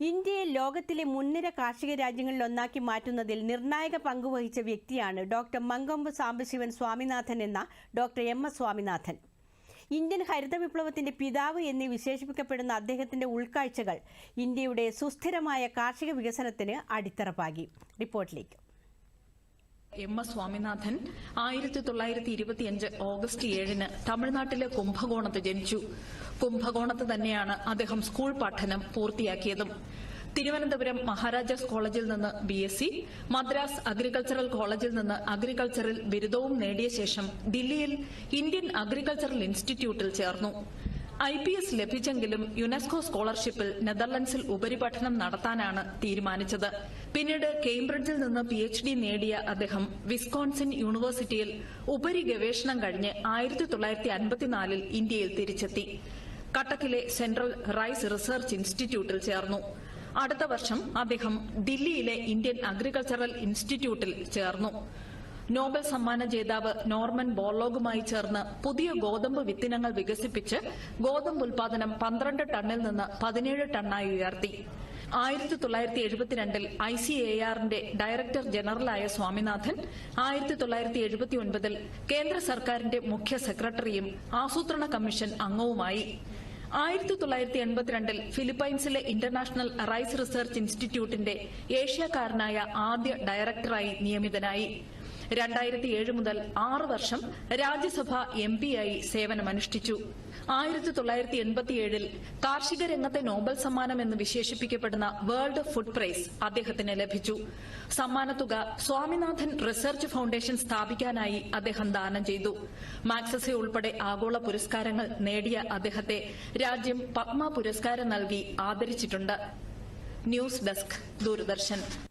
ഇന്ത്യയെ ലോകത്തിലെ മുൻനിര കാർഷിക രാജ്യങ്ങളിൽ ഒന്നാക്കി മാറ്റുന്നതിൽ നിർണായക പങ്കുവഹിച്ച വ്യക്തിയാണ് ഡോക്ടർ മങ്കൊമ്പ് സാംബശിവൻ സ്വാമിനാഥൻ എന്ന doctor M S Swaminathan. Indian ഹരിത വിപ്ലവത്തിന്റെ പിതാവ് എന്ന് വിശേഷിപ്പിക്കപ്പെടുന്ന അദ്ദേഹത്തിന്റെ ഉൾക്കാഴ്ചകൾ ഇന്ത്യയുടെ സുസ്ഥിരമായ കാർഷിക വികസനത്തിന് അടിത്തറ പാകി. റിപ്പോർട്ടിലേക്ക്. എം എസ് സ്വാമിനാഥൻ ആയിരത്തി തൊള്ളായിരത്തി ഇരുപത്തിയഞ്ച് ഓഗസ്റ്റ് ഏഴിന് തമിഴ്നാട്ടിലെ കുംഭകോണത്ത് ജനിച്ചു. കുംഭകോണത്ത് തന്നെയാണ് അദ്ദേഹം സ്കൂൾ പഠനം പൂർത്തിയാക്കിയതും. തിരുവനന്തപുരം മഹാരാജാസ് കോളേജിൽ നിന്ന് B S C Madras agricultural കോളേജിൽ നിന്ന് അഗ്രികൾച്ചറിൽ ബിരുദവും നേടിയ ശേഷം ദില്ലിയിൽ ഇന്ത്യൻ അഗ്രികൾച്ചറൽ ഇൻസ്റ്റിറ്റ്യൂട്ടിൽ ചേർന്നു. ഐ പി എസ് ലഭിച്ചെങ്കിലും യുനെസ്കോ സ്കോളർഷിപ്പിൽ നെതർലൻഡ്സിൽ ഉപരിപഠനം നടത്താനാണ് തീരുമാനിച്ചത്. പിന്നീട് കേംബ്രിഡ്ജിൽ നിന്ന് പി എച്ച് ഡി നേടിയ അദ്ദേഹം വിസ്കോൺസിൻ യൂണിവേഴ്സിറ്റിയിൽ ഉപരി ഗവേഷണം കഴിഞ്ഞ് ആയിരത്തി തൊള്ളായിരത്തി അൻപത്തിനാലിൽ ഇന്ത്യയിൽ തിരിച്ചെത്തി. കട്ടക്കിലെ സെൻട്രൽ റൈസ് റിസർച്ച് ഇൻസ്റ്റിറ്റ്യൂട്ടിൽ ചേർന്നു. അടുത്ത വർഷം അദ്ദേഹം ദില്ലിയിലെ ഇന്ത്യൻ അഗ്രികൾച്ചറൽ ഇൻസ്റ്റിറ്റ്യൂട്ടിൽ ചേർന്നു. നോബൽ സമ്മാന ജേതാവ് നോർമൻ ബോർലോഗുമായി ചേർന്ന് പുതിയ ഗോതമ്പ് വിത്തിനങ്ങൾ വികസിപ്പിച്ച് ഗോതമ്പ് ഉൽപാദനം പന്ത്രണ്ട് ടണ്ണിൽ നിന്ന് പതിനേഴ് ടണ്ണായി ഉയർത്തി. ആയിരത്തി തൊള്ളായിരത്തി എഴുപത്തിരണ്ടിൽ ഐ സി എ ആറിന്റെ ഡയറക്ടർ ജനറലായ സ്വാമിനാഥൻ ആയിരത്തി തൊള്ളായിരത്തി എഴുപത്തി ഒൻപതിൽ കേന്ദ്ര സർക്കാരിന്റെ മുഖ്യ സെക്രട്ടറിയും ആസൂത്രണ കമ്മീഷൻ അംഗവുമായി. ആയിരത്തി തൊള്ളായിരത്തി എൺപത്തിരണ്ടിൽ ഫിലിപ്പൈൻസിലെ ഇന്റർനാഷണൽ റൈസ് റിസർച്ച് ഇൻസ്റ്റിറ്റ്യൂട്ടിന്റെ ഏഷ്യക്കാരനായ ആദ്യ ഡയറക്ടറായി നിയമിതനായി. രണ്ടായിരത്തി ഏഴ് മുതൽ ആറ് വർഷം രാജ്യസഭ എം പിയായി സേവനമനുഷ്ഠിച്ചു. ആയിരത്തി തൊള്ളായിരത്തി എൺപത്തിയേഴിൽ കാർഷിക രംഗത്തെ നോബൽ സമ്മാനം എന്ന് വിശേഷിപ്പിക്കപ്പെടുന്ന വേൾഡ് ഫുഡ് പ്രൈസ് അദ്ദേഹത്തിന് ലഭിച്ചു. സമ്മാനത്തുക സ്വാമിനാഥൻ റിസർച്ച് ഫൌണ്ടേഷൻ സ്ഥാപിക്കാനായി അദ്ദേഹം ദാനം ചെയ്തു. മാക്സസെ ഉൾപ്പെടെ ആഗോള പുരസ്കാരങ്ങൾ നേടിയ അദ്ദേഹത്തെ രാജ്യം പത്മ പുരസ്കാരം നൽകി ആദരിച്ചിട്ടുണ്ട്. News desk Doordarshan.